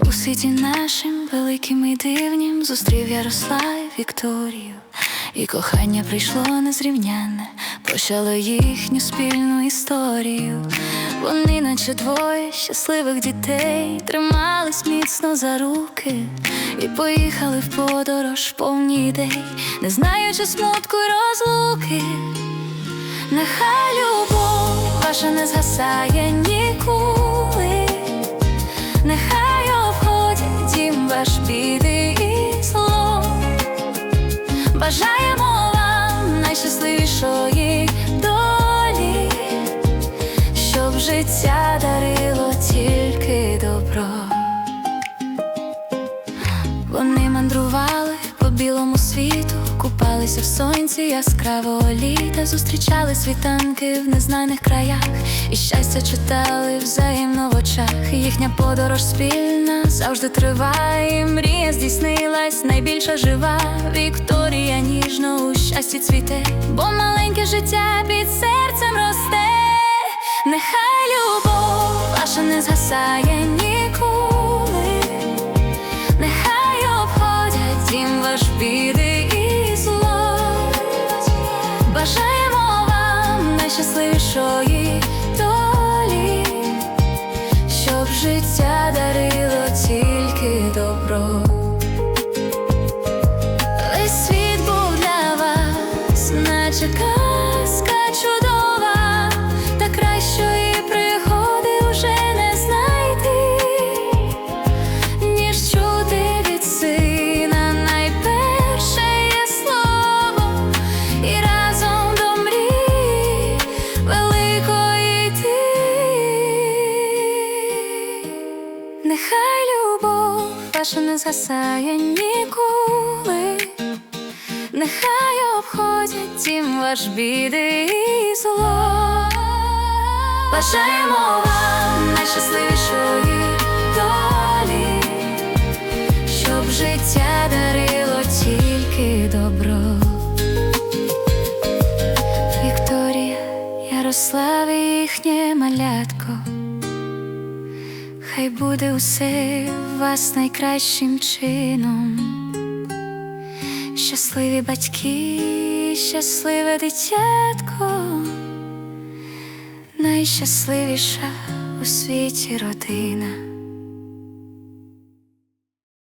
У світі нашим великим і дивнім зустрів Ярослав Вікторію, і кохання прийшло незрівнянне, почало їхню спільну історію. Вони, наче двоє щасливих дітей, тримались міцно за руки і поїхали в подорож повні ідей, не знаючи смутку й розлуки. Нехай любов ваша не згасає ніколи. Світу, купалися в сонці яскравого літа, зустрічали світанки в незнаних краях, і щастя читали взаємно в очах. Їхня подорож спільна завжди триває. Мрія здійснилась найбільша жива. Вікторія ніжно у щасті цвіте, бо маленьке життя під серцем росте. Нехай любов ваша не згасає ніколи. Нехай обходять дім ваш біди Бажаємо вам найщасливішої долі, щоб життя дарило тільки добро. Ваша не згасає ніколи, нехай обходять дім ваш біди і зло. Бажаємо вам найщасливішої долі, щоб життя дарило тільки добро. Вікторія, Ярослав і їхнє малятко. Хай буде усе вас найкращим чином. Щасливі батьки, щасливе дитятко найщасливіша у світі родина.